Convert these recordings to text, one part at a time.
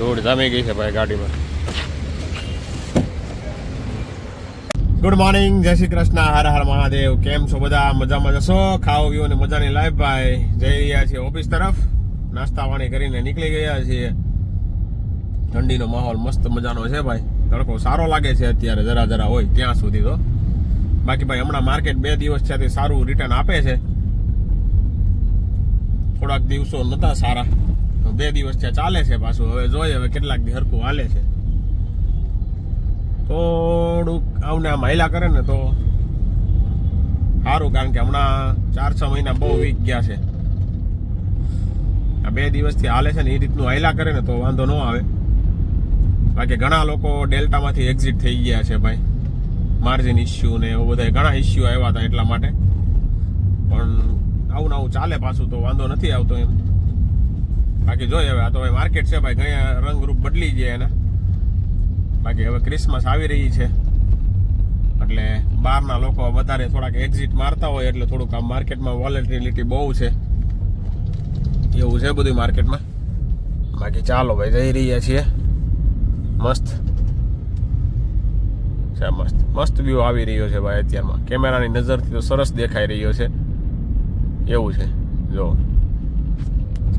ધૂળ જામી ગઈ છે ભાઈ ગાડીમાં. ગુડ મોર્નિંગ જય શ્રી કૃષ્ણ, હર હર મહાદેવ. કેમ છો બધા? મજામાં જશો ખાઓ, પીઓ ને મજાની લાઈફ ભાઈ. જઈ રહ્યા છીએ ઓફિસ તરફ. નાસ્તા પાણી કરીને નીકળી ગયા છીએ. ઠંડીનો માહોલ મસ્ત મજાનો છે ભાઈ. તડકો સારો લાગે છે અત્યારે, જરા જરા હોય ત્યાં સુધી તો. બાકી ભાઈ, હમણાં માર્કેટ બે દિવસ છે સારું રિટર્ન આપે છે. થોડાક દિવસો નતા સારા. તો બે દિવસ ત્યાં ચાલે છે પાછું. હવે જોઈએ હવે કેટલાક દી હરખું હાલે છે. થોડુંક આવને આમ હાયલા કરે ને તો સારું, કારણ કે હમણાં ચાર છ મહિના બહુ વીક ગયા છે. આ બે દિવસથી હાલે છે ને એ રીતનું હાયલા કરે ને તો વાંધો ન આવે. બાકી ઘણા લોકો ડેલ્ટામાંથી એક્ઝિટ થઈ ગયા છે ભાઈ. માર્જિન ઇસ્યુ ને એવું બધા ઘણા ઇસ્યુ આવ્યા હતા એટલા માટે. પણ આવું આવું ચાલે પાછું તો વાંધો નથી આવતો એમ. બાકી જોઈએ હવે, આ તો હવે માર્કેટ છે ભાઈ ગયા રંગરૂપ બદલી જાય એના. બાકી હવે ક્રિસમસ આવી રહી છે. એટલે બહારના લોકો વધારે થોડાક એક્ઝિટ મારતા હોય, એટલે થોડુંક આમ માર્કેટમાં વોલેટિલિટી બહુ છે. એવું છે બધું માર્કેટમાં બાકી ચાલો ભાઈ, જઈ રહ્યા છીએ. મસ્ત. છે મસ્ત. મસ્ત વ્યૂ આવી રહ્યો છે ભાઈ અત્યારમાં. કેમેરાની નજરથી તો સરસ દેખાઈ રહ્યો છે. એવું છે. જો.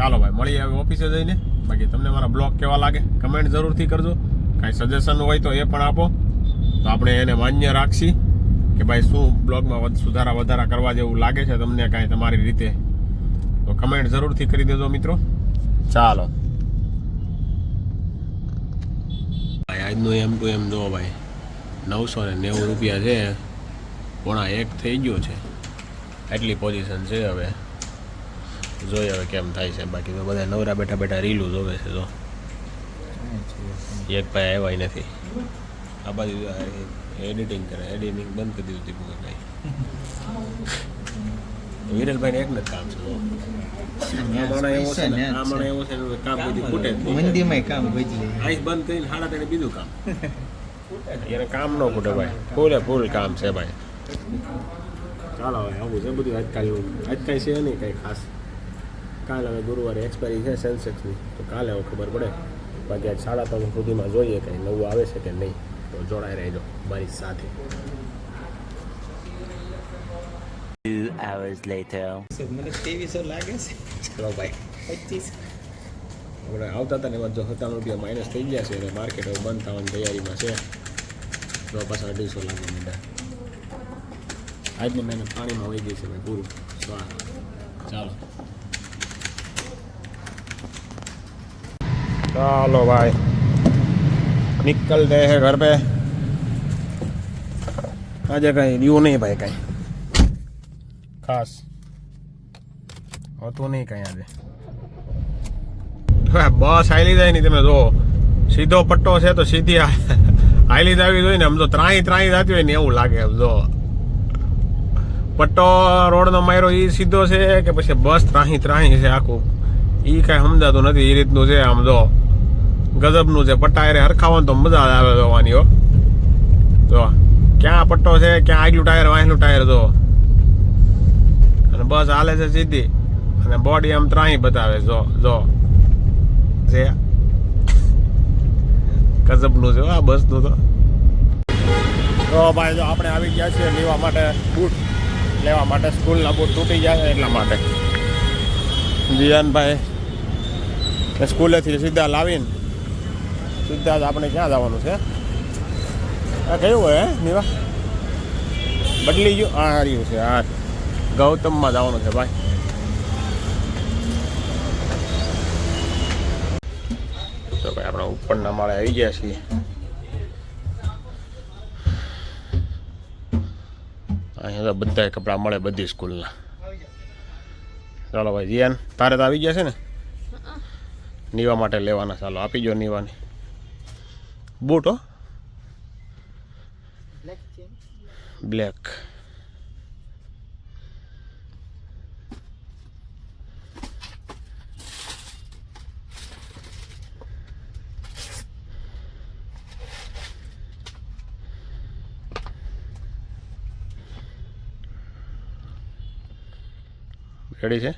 ચાલો ભાઈ, મળીએ હવે ઓફિસે જઈને. બાકી તમને મારા બ્લોગ કેવા લાગે કમેન્ટ જરૂરથી કરજો. કાંઈ સજેશન હોય તો એ પણ આપો. તો આપણે એને માન્ય રાખશી કે ભાઈ, શું બ્લોગમાં સુધારા વધારા કરવા જેવું લાગે છે તમને કાંઈ તમારી રીતે. તો કમેન્ટ જરૂરથી કરી દેજો મિત્રો. ચાલો. ભાઈ, આજનું એમ ટુ એમ જો ભાઈ, નવસો ને નેવું રૂપિયા છે. પોણા એક થઈ ગયો છે. એટલી પોઝિશન છે હવે. જોઈએ હવે કેમ થાય છે. બાકી તો બધા નવરા બેઠા બેઠા રીલું જોવે છે તો એક ભાઈ આવ્યા નથી. આ બાજુ એડિટિંગ કરે. એડિટિંગ બંધ કરી દીધું દીપુ ભાઈ વિરલભાઈ એક જ કામ છે જો. જ કામ ન ખૂટે ભાઈ. ફૂલે ફૂલ કામ છે ભાઈ. ચાલો હવે આવું છે બધું આજકાલ આજકાલ છે નહીં કાંઈ ખાસ. કાલે હવે ગુરુવારે એક્સપાયરી છે સેન્સેક્સની તો કાલે હવે ખબર પડે બાકી આજ સાડા ત્રણ સુધીમાં જોઈએ કંઈ નવું આવે છે કે નહીં. તો જોડાઈ રહેજો મારી સાથે. Two hours later. મને ત્રેવીસો લાગે છે. ચલો ભાઈ. પચીસ. આપણે આવતા હતા ને એમાં જો સત્તાણું રૂપિયા માઇનસ થઈ ગયા છે અને માર્કેટ હવે બંધ થવાની તૈયારીમાં છે. તો પાછા અઢીસો લાગવા માંડ્યા આજની મહેનત પાણીમાં વહી ગઈ છે ભાઈ પૂરું. સ્વાહ ચાલો. ચાલો ભાઈ. નિકલતે હે ઘર पे આજે કઈ રહ્યું નહીં ભાઈ કઈ. ખાસ. હોતું નહીં કઈ આજે. બસ હાલી જાય ને તમે જો. સીધો પટ્ટો છે તો સીધી હાલી જ આવી જોઈએ ને આમ તો ત્રાહી ત્રાહી થતી હોય ને એવું લાગે આમ જો. પટ્ટો રોડનો માયરો એ સીધો છે કે પછી બસ ત્રાહી ત્રાહી છે આખું. એ કાંઈ સમજાતું નથી એ રીતનું છે આમ જો. ગજબનું છે. પટ્ટા હારે હરખાવાનું તો મજા આવે જોવાની, હો. જો, ક્યાં પટ્ટો છે, ક્યાં આગલું ટાયર વાંહેલું ટાયર, જો. અને બસ હાલે છે સીધી. અને બોડી આમ ત્રાહી બતાવે, જો જો. છે ગજબનું છે આ બસનું તો. તો ભાઈ, જો, આપણે આવી ગયા છીએ લેવા માટે બૂટ. લેવા માટે સ્કૂલના બૂટ તૂટી ગયા છે એટલા માટે. જીયાનભાઈ સ્કૂલેથી સીધા લાવીને સીધા જ આપણે ક્યાં જવાનું છે? આ કયું હોય હે નીવા બદલી ગયું? આ રહ્યું છે આ ગૌતમમાં જવાનું છે ભાઈ. તો ભાઈ આપણે ઉપરના માળે આવી ગયા છીએ. અહીંયા તો બધા કપડાં મળે બધી સ્કૂલના. ચાલો ભાઈ જીયાન તારે તો આવી ગયા છે ને? નીવા માટે લેવાના ચાલો આપી જો નીવાની. બૂટ હો. બ્લેક રેડી છે?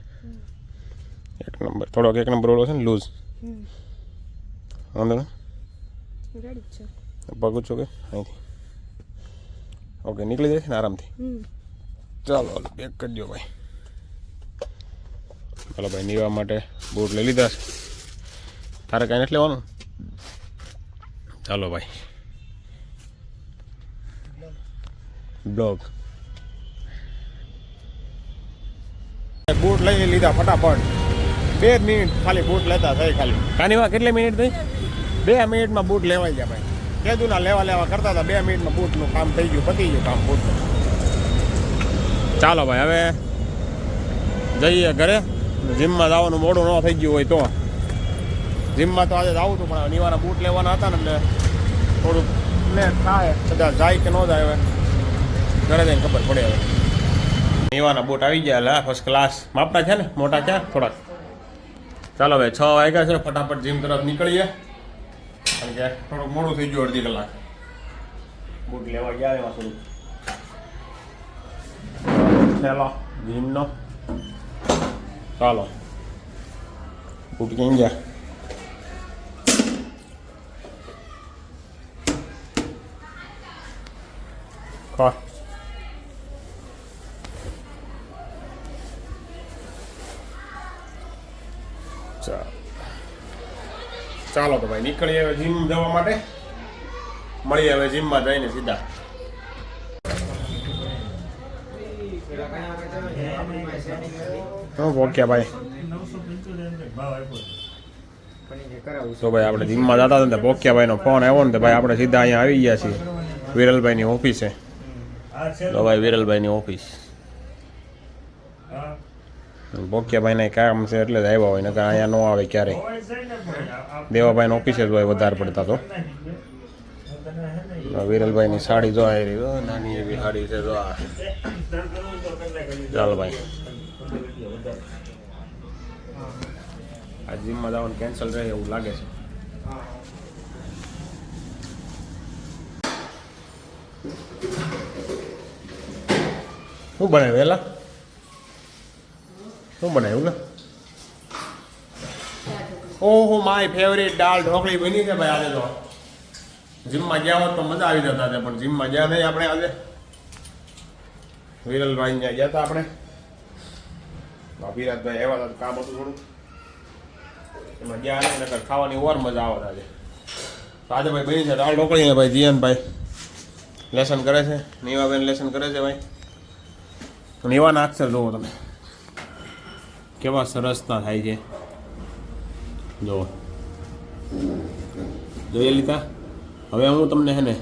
એક નંબર. થોડોક એક નંબર ઓલો છે ને લૂઝ વાંધો ને રેડી છે. પગ છો કે? અહીંથી ઓકે નીકળી જાય ને આરામથી? ચાલો પેક કરજો ભાઈ. ચાલો ભાઈ નીવા માટે બૂટ લઈ લીધા છે. તારે કાંઈ નથી લેવાનું? ચાલો ભાઈ. બ્લોગ. બૂટ લઈ લીધા ફટાફટ. બે મિનિટ ખાલી બૂટ લેતા થઈ ખાલી. કાનીવા કેટલી મિનિટ થઈ? બે મિનિટમાં બૂટ લેવાઈ ગયા ભાઈ. કેદુના લેવા લેવા કરતા હતા, બે મિનિટમાં બૂટનું કામ થઈ ગયું, પતી ગયું કામ બૂટનું ચાલો ભાઈ, હવે જઈએ ઘરે. જીમમાં જવાનું મોડું ન થઈ ગયું હોય તો. જીમમાં તો આજે જવું હતું પણ નિવારા બૂટ લેવાના હતા ને એટલે થોડુંક ને થાય, કદાચ જાય કે ન જાય હવે. ઘરે જઈને ખબર પડે હવે. નિવાના બૂટ આવી ગયા એટલે ફર્સ્ટ ક્લાસ માપના છે ને? મોટા છે? થોડાક. ચાલો ભાઈ, છ વાગ્યા છે, ફટાફટ જીમ તરફ નીકળીએ. કારણ કે થોડુંક મોડું થઈ ગયું અડધી કલાક બૂટ લેવા ગયા એમાં થોડુંક થેલો જીમનો ચાલો બૂટ ક્યાં ગયા ખા ચાલો તો ભાઈ નીકળીએ હવે જીમ જવા માટે. મળીએ હવે જીમમાં જઈને સીધા. ભોગ્યા ભાઈ. તો ભાઈ આપણે જીમમાં જતા હતા ને પોક્યાભાઈનો ફોન આવ્યો ને ભાઈ આપણે સીધા અહીંયા આવી ગયા છીએ. વિરલભાઈની ઓફિસે તો ભાઈ વિરલભાઈની ઓફિસ પોક્યાભાઈને કામ છે એટલે જ આવ્યા હોય, નકર અહીંયા ન આવે ક્યારેય. દેવાભાઈને ઓફિસે જ હોય, વધારે પડતા તો. વિરલભાઈની સાડી જો આવી રહી નાની એવી સાડી છે, જો આ. ચાલ ભાઈ. આ જીમમાં જવાનું કેન્સલ રહે એવું લાગે છે. શું બનાવ્યું એલા શું બનાવ્યું ને? ઓહો માય ફેવરેટ દાળ ઢોકળી બની છે ભાઈ આજે તો. જીમમાં ગયા હોત તો મજા આવી જતા હતા, પણ જીમમાં ગયા નહીં આપણે આજે. વિરલભાઈ ત્યાં ગયા હતા આપણે. અભિરાજભાઈ આવ્યા હતા કામ હતું થોડું. એમાં ગયા નહીં, નકર ખાવાની ઓર મજા આવત આજે. આજે ભાઈ બની છે દાળ ઢોકળી ને ભાઈ જીયનભાઈ લેસન કરે છે, નીવાબેન લેસન કરે છે ભાઈ. નીવાના અક્ષર જોવો તમે. કેવા સરસતા થાય છે. જો જોઈએ લીધા હવે હું તમને હે ને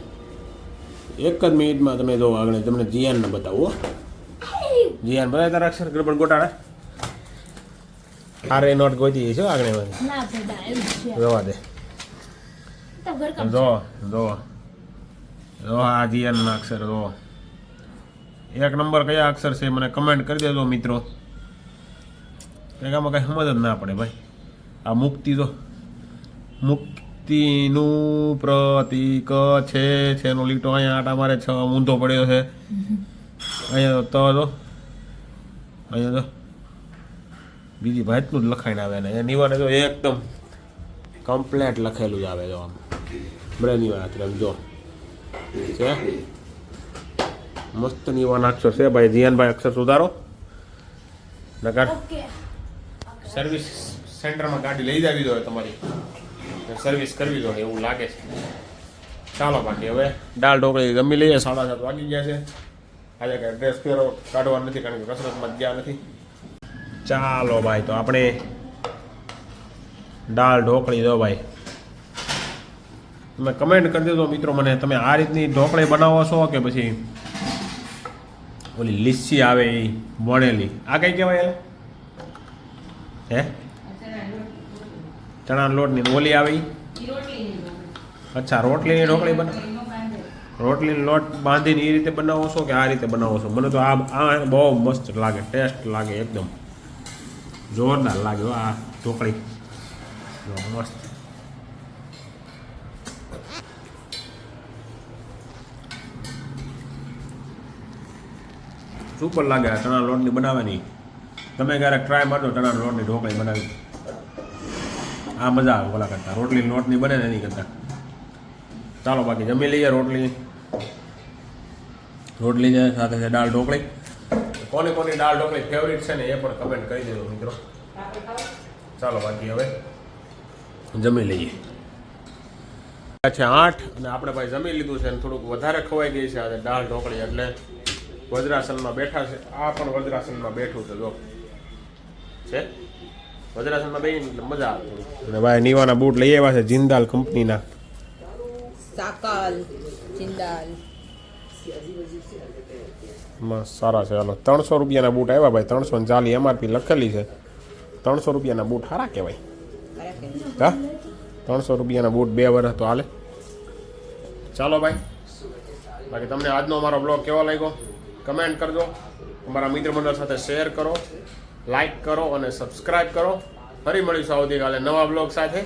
એક જ મિનિટમાં તમે જો આગળ તમને જીયાનને બતાવો હો. જીયાન બધા તારા અક્ષર ગરબડ ગોટાળા? આરે નોટ ગોતી છે આગળ જોવા દે. જો જો જો આ જીયાનના અક્ષર જો એક નંબર કયા અક્ષર છે મને કમેન્ટ કરી દેજો મિત્રો. કંઈક આમાં કંઈ સમજ જ ના પડે ભાઈ. આ મુક્તિ તો મુક્તિનું પ્રતીક છે, છેનો લીટો અહીંયા આટા મારે છ ઊંધો પડ્યો છે. અહીંયા તો તો અહીંયા તો બીજી ભાતનું જ લખાઈને આવે ને. એ નિવારે તો એકદમ કમ્પ્લેટ લખેલું જ આવે જો આમ. બ્રેની વાત જો. છે? મસ્ત નિવાન અક્ષર છે ભાઈ. જીયાનભાઈ અક્ષર સુધારો. નકાર. સર્વિસ સેન્ટરમાં ગાડી લઈ જાવી જોઈએ તમારી. સર્વિસ કરવી જોઈએ એવું લાગે છે. ચાલો બાકી હવે દાળ ઢોકળી ગમી લઈએ, સાડા સાત વાગી ગયા છે. આજે કાંઈ ડ્રેસ પહેરો કાઢવા નથી કારણ કે કસરતમાં જ ગયા નથી. ચાલો ભાઈ, તો આપણે દાળ ઢોકળી દો ભાઈ. તમે કમેન્ટ કરી દેજો મિત્રો મને, તમે આ રીતની ઢોકળી બનાવો છો કે પછી ઓલી લીસી આવે એ વણેલી. આ કઈ કહેવાય હે? ચણાના લોટની ઓલી આવી? અચ્છા, રોટલીની ઢોકળી બનાવ રોટલીનો લોટ બાંધીને એ રીતે બનાવો છો કે આ રીતે બનાવો છો? મને તો આ આ બહુ મસ્ત લાગે, ટેસ્ટ લાગે એકદમ. જોરદાર લાગે આ ઢોકળી. મસ્ત. સુપર લાગે આ ચણા લોટની બનાવવાની. તમે ક્યારેક ટ્રાય મારજો ચણા લોટની ઢોકળી બનાવી. આ મજા આવે ઓલા કરતાં. રોટલી લોટની બને ને એની કરતાં. ચાલો બાકી જમી લઈએ રોટલી. રોટલી છે, સાથે છે દાળ ઢોકળી. કોની કોની દાળ ઢોકળી ફેવરિટ છે ને એ પણ કમેન્ટ કરી દેજો મિત્રો. ચાલો બાકી હવે જમી લઈએ. છે આઠ અને આપણે ભાઈ જમી લીધું છે અને થોડુંક વધારે ખવાઈ ગઈ છે આજે દાળ ઢોકળી એટલે વજ્રાસનમાં બેઠા છે. આ પણ વજ્રાસનમાં બેઠું છે, જો. છે. વજ્રાસનમાં બેહીને મજા આવે અને ભાઈ નીવાના બૂટ લઈ આવ્યા છે જિંદાલ કંપનીના. સાકાલ જિંદાલ. મસ્ત સારા છે. ચાલો ત્રણસો રૂપિયાના બૂટ આવ્યા ભાઈ. ત્રણસો ને ચાલી એમઆરપી લખેલી છે. ત્રણસો રૂપિયાના બૂટ સારા કહેવાય. હા? ત્રણસો રૂપિયાના બૂટ બે વર્ષ તો હાલે. ચાલો ભાઈ. બાકી તમને આજનો અમારો બ્લોગ કેવો લાગ્યો? કમેન્ટ કરજો. અમારા મિત્ર મંડળ સાથે શેર કરો. લાઈક કરો અને સબસ્ક્રાઈબ કરો. ફરી મળીશું આવતીકાલે નવા બ્લોગ સાથે.